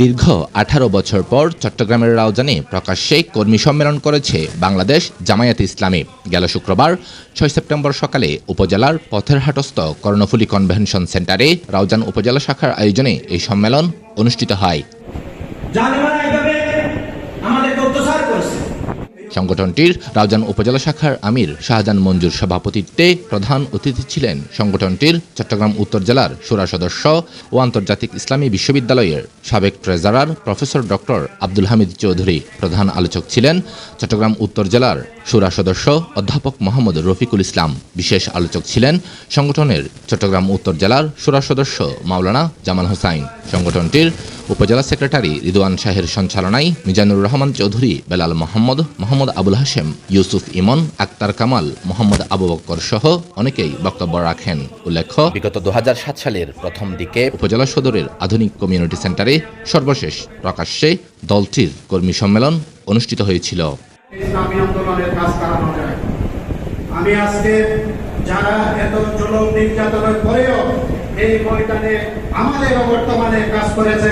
দীর্ঘ আঠারো বছর পর চট্টগ্রামের রাউজানে প্রকাশ্যে কর্মী সম্মেলন করেছে বাংলাদেশ জামায়াত ইসলামী। গেল শুক্রবার, ছয় সেপ্টেম্বর সকালে উপজেলার পথের হাটস্থ কর্ণফুলী কনভেনশন সেন্টারে রাউজান উপজেলা শাখার আয়োজনে এই সম্মেলন অনুষ্ঠিত হয়। জানেমানা সংগঠনটির রাউজান উপজেলা শাখার আমির শাহজাহান মঞ্জুর সভাপতিত্বে প্রধান অতিথি ছিলেন সংগঠনটির চট্টগ্রাম উত্তর জেলার সুরা সদস্য ও আন্তর্জাতিক ইসলামী বিশ্ববিদ্যালয়ের সাবেক treasurer professor doctor Abdul Hamid Chowdhury প্রধান আলোচক ছিলেন চট্টগ্রাম উত্তর জেলার সুরা সদস্য অধ্যাপক মোহাম্মদ রফিকুল ইসলাম। বিশেষ আলোচক ছিলেন সংগঠনের চট্টগ্রাম উত্তর জেলার সুরা সদস্য মাওলানা জামাল হোসাইন। সংগঠনটির উপজেলা সেক্রেটারি রিদওয়ান শাহের সঞ্চালনায় মিজানুর রহমান চৌধুরী বেলাল মোহাম্মদ মোহাম্মদ আবুল হাশেম ইউসুফ ইমন আক্তার কামাল মোহাম্মদ আবু বক্কর সহ অনেকেই বক্তব্য রাখেন। উল্লেখ্য বিগত দু হাজার সাত সালের প্রথম দিকে উপজেলা সদরের আধুনিক কমিউনিটি সেন্টারে সর্বশেষ প্রকাশ্যে দলটির কর্মী সম্মেলন অনুষ্ঠিত হয়েছিল। আমি আজকে যারা এত জুলুম নির্যাতনের পরেও এই ময়দানে আমাদের বর্তমানে কাজ করেছে